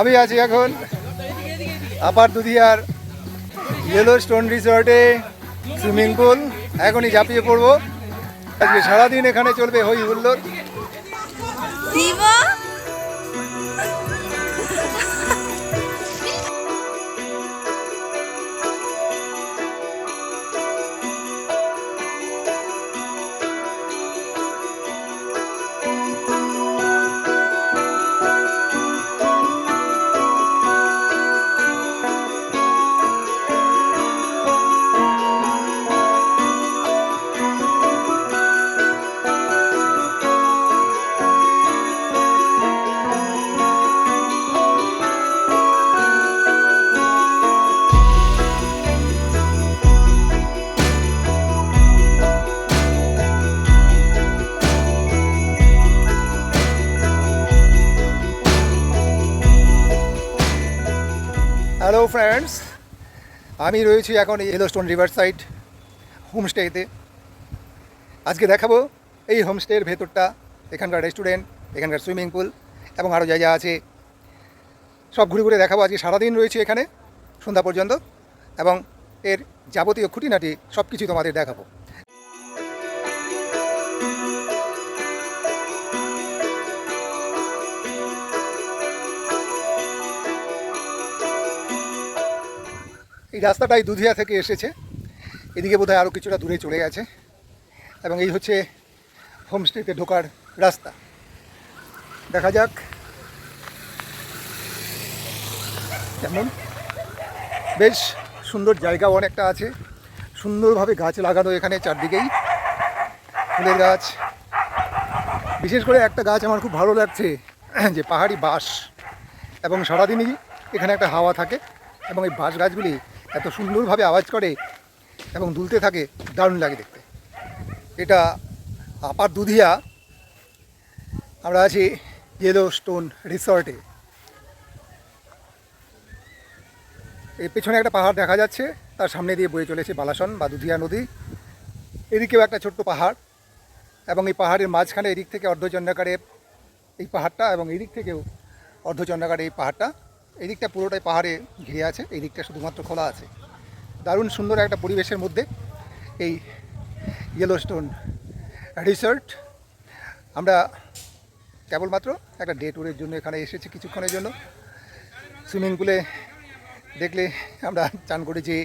আমি আছি এখন আপার দুধিয়ার ইয়েলো স্টোন রিসর্টে সুইমিং পুল এখনই ঝাঁপিয়ে পড়ব। আজকে সারাদিন এখানে চলবে হই হুল্লোড়। হ্যালো ফ্রেন্ডস আমি রয়েছি এখন এলোস্টোন রিভার সাইড হোমস্টেতে আজকে দেখাবো এই হোমস্টের ভেতরটা, এখানকার রেস্টুরেন্ট এখানকার সুইমিং পুল এবং আরও জায়গা আছে। সব ঘুরে ঘুরে দেখাবো, আজকে সারাদিন রয়েছে এখানে সন্ধ্যা পর্যন্ত এবং এর যাবতীয় খুঁটিনাটি সব কিছুই তোমাদের দেখাবো। এই রাস্তাটাই দুধিয়া থেকে এসেছে। এদিকে বোধহয় আরও কিছুটা দূরে চলে গেছে। এবং এই হচ্ছে হোমস্টেতে ঢোকার রাস্তা। দেখা যাক। কেমন? বেশ সুন্দর জায়গা অনেকটা আছে। সুন্দরভাবে গাছ লাগানো এখানে চারদিকেই। ফুলের গাছ। বিশেষ করে একটা গাছ আমার খুব ভালো লাগছে, যে পাহাড়ি বাঁশ। এবং সারাদিনই এখানে একটা হাওয়া থাকে। এবং এই বাঁশ গাছগুলি এত সুন্দরভাবে আওয়াজ করে এবং দুলতে থাকে, দারুণ লাগে দেখতে। এটা আপার দুধিয়া। আমরা আছি ইয়েলো স্টোন রিসর্টে এর পেছনে একটা পাহাড় দেখা যাচ্ছে, তার সামনে দিয়ে বয়ে চলেছে বালাসন বা দুধিয়া নদী। এদিকেও একটা ছোট্ট পাহাড় এবং এই পাহাড়ের মাঝখানে এদিক থেকে অর্ধচন্দ্রাকারে এই পাহাড়টা এবং এদিক দিক থেকেও অর্ধচন্দ্রাকারে এই পাহাড়টা। এই দিকটা পুরোটাই পাহাড়ে ঘিরে আছে এই দিকটা শুধুমাত্র খোলা আছে। দারুণ সুন্দর একটা পরিবেশের মধ্যে এই ইয়েলো স্টোন রিসর্ট আমরা কেবলমাত্র একটা ডে ট্যুরের জন্য এখানে এসেছি কিছুক্ষণের জন্য। সুইমিং পুলে দেখলে আমরা চান করে করেছি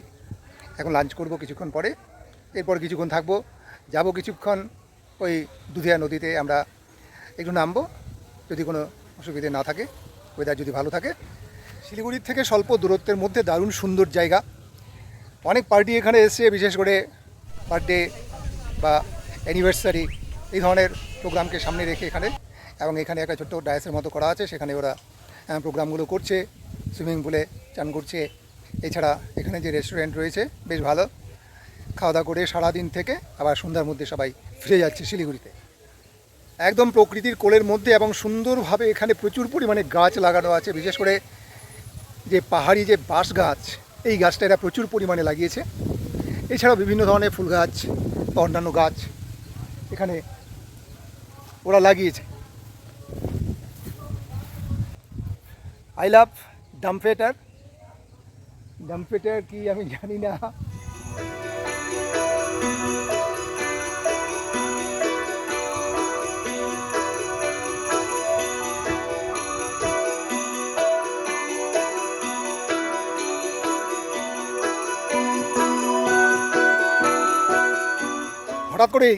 এখন লাঞ্চ করব কিছুক্ষণ পরে। এরপর কিছুক্ষণ থাকব, যাব কিছুক্ষণ ওই দুধিয়া নদীতে আমরা একটু নামবো, যদি কোনো অসুবিধে না থাকে ওয়েদার যদি ভালো থাকে। শিলিগুড়ির থেকে স্বল্প দূরত্বের মধ্যে দারুণ সুন্দর জায়গা। অনেক পার্টি এখানে এসছে, বিশেষ করে বার্থডে বা অ্যানিভার্সারি এই ধরনের প্রোগ্রামকে সামনে রেখে এখানে। এবং এখানে একটা ছোট্ট ডায়াসের মতো করা আছে, সেখানে ওরা প্রোগ্রামগুলো করছে সুইমিং পুলে চান করছে। এছাড়া এখানে যে রেস্টুরেন্ট রয়েছে, বেশ ভালো। খাওয়া দাওয়া করে সারাদিন থেকে আবার সন্ধ্যার মধ্যে সবাই ফিরে যাচ্ছে শিলিগুড়িতে। একদম প্রকৃতির কোলের মধ্যে এবং সুন্দরভাবে এখানে প্রচুর পরিমাণে গাছ লাগানো আছে, বিশেষ করে যে পাহাড়ি যে বাঁশ গাছ, এই গাছটা এরা প্রচুর পরিমাণে লাগিয়েছে। এছাড়াও বিভিন্ন ধরনের ফুল গাছ বা অন্যান্য গাছ এখানে ওরা লাগিয়েছে। আই লাভ ডাম্পেটার ডাম্পেটার কি আমি জানি না। হঠাৎ করেই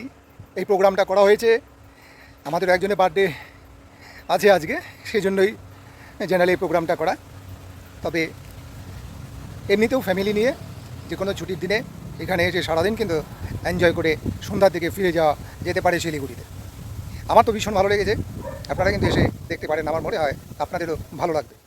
এই প্রোগ্রামটা করা হয়েছে। আমাদের একজনের বার্থডে আছে আজকে সেই জন্যই জেনারেলি এই প্রোগ্রামটা করা। তবে এমনিতেও ফ্যামিলি নিয়ে যে কোনো ছুটির দিনে এখানে এসে সারাদিন কিন্তু এনজয় করে সন্ধ্যার দিকে ফিরে যাওয়া যেতে পারে শিলিগুড়িতে। আমার তো ভীষণ ভালো লেগেছে। আপনারা কিন্তু এসে দেখতে পারেন, আমার মনে হয় আপনাদেরও ভালো লাগবে।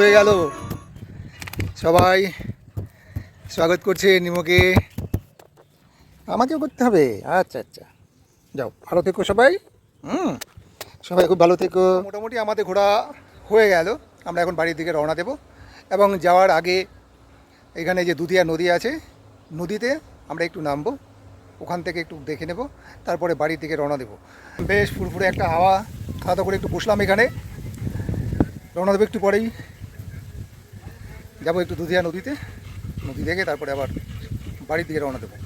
হয়ে গেল। সবাই স্বাগত করছে নিমকে। আমাকেও করতে হবে। আচ্ছা আচ্ছা। যাও, ভালো থেকো সবাই। হুম, সবাই খুব ভালো থেকো। মোটামুটি আমাদের ঘোরা হয়ে গেল। আমরা এখন বাড়ির দিকে রওনা দেব। এবং যাওয়ার আগে এখানে যে দুধিয়া নদী আছে, নদীতে আমরা একটু নামবো। ওখান থেকে একটু দেখে নেব। তারপরে বাড়ির দিকে রওনা দেবো। বেশ ফুরফুরে একটা হাওয়া। খাওয়া করে একটু বসলাম এখানে। রওনা দেবো একটু পরেই। যাব একটু দুধিয়া নদীতে, নদী দেখে তারপরে আবার বাড়ির দিকে রওনা দেবো।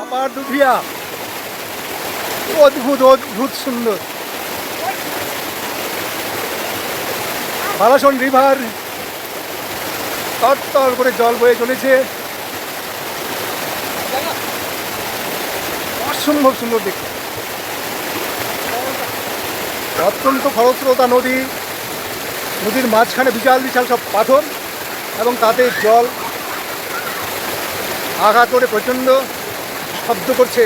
আবার দুধিয়া। অদ্ভুত অদ্ভুত সুন্দর। বালাসন রিভার। তরতর করে জল বয়ে চলেছে। অসম্ভব সুন্দর দেখতে অত্যন্ত খরস্রোতা নদী। নদীর মাঝখানে বিশাল বিশাল সব পাথর এবং তাতে জল আঘাত করে প্রচণ্ড শব্দ করছে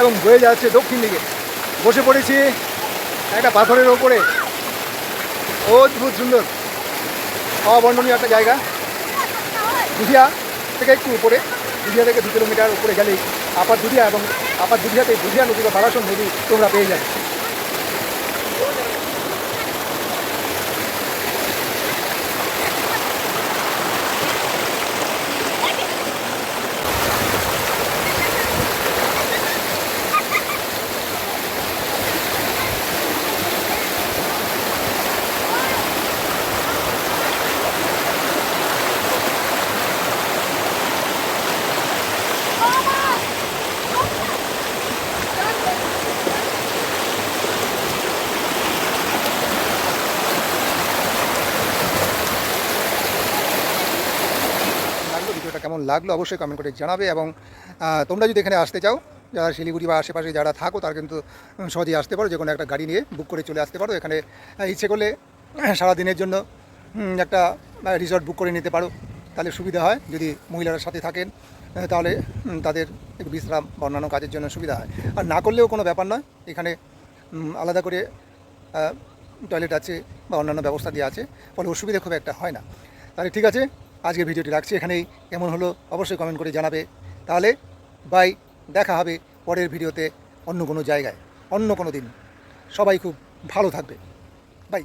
এবং বয়ে যাচ্ছে দক্ষিণ দিকে। বসে পড়েছি একটা পাথরের ওপরে। অদ্ভুত সুন্দর। অবর্ণনীয় একটা জায়গা। দুধিয়া থেকে একটু উপরে, দুধিয়া থেকে দু কিলোমিটার উপরে গেলেই আপার দুধিয়া এবং আপার দুধিয়াতে দুধিয়া নদী বা বারাসন নদী তোমরা পেয়ে যাবে লাগল ভিডিওটা কেমন লাগল অবশ্যই কমেন্ট করে জানাবে এবং তোমরা যদি এখানে আসতে চাও, যারা শিলিগুড়ি বা আশেপাশে যারা থাকো, তারা কিন্তু সহজেই আসতে পারো। যে কোনো একটা গাড়ি নিয়ে বুক করে চলে আসতে পারো। এখানে ইচ্ছে করলে সারাদিনের জন্য একটা রিসর্ট বুক করে নিতে পারো। তাহলে সুবিধা হয়। যদি মহিলারা সাথে থাকেন তাহলে তাদের বিশ্রাম বা অন্যান্য কাজের জন্য সুবিধা হয়। আর না করলেও কোনো ব্যাপার নয়। এখানে আলাদা করে টয়লেট আছে বা অন্যান্য ব্যবস্থা দেওয়া আছে। ফলে অসুবিধা খুব একটা হয় না। তাহলে ঠিক আছে। আজকের ভিডিওটি রাখছি এখানেই। কেমন হলো অবশ্যই কমেন্ট করে জানাবে। তাহলে বাই দেখা হবে পরের ভিডিওতে অন্য কোনো জায়গায়, অন্য কোনো দিন। সবাই খুব ভালো থাকবে। বাই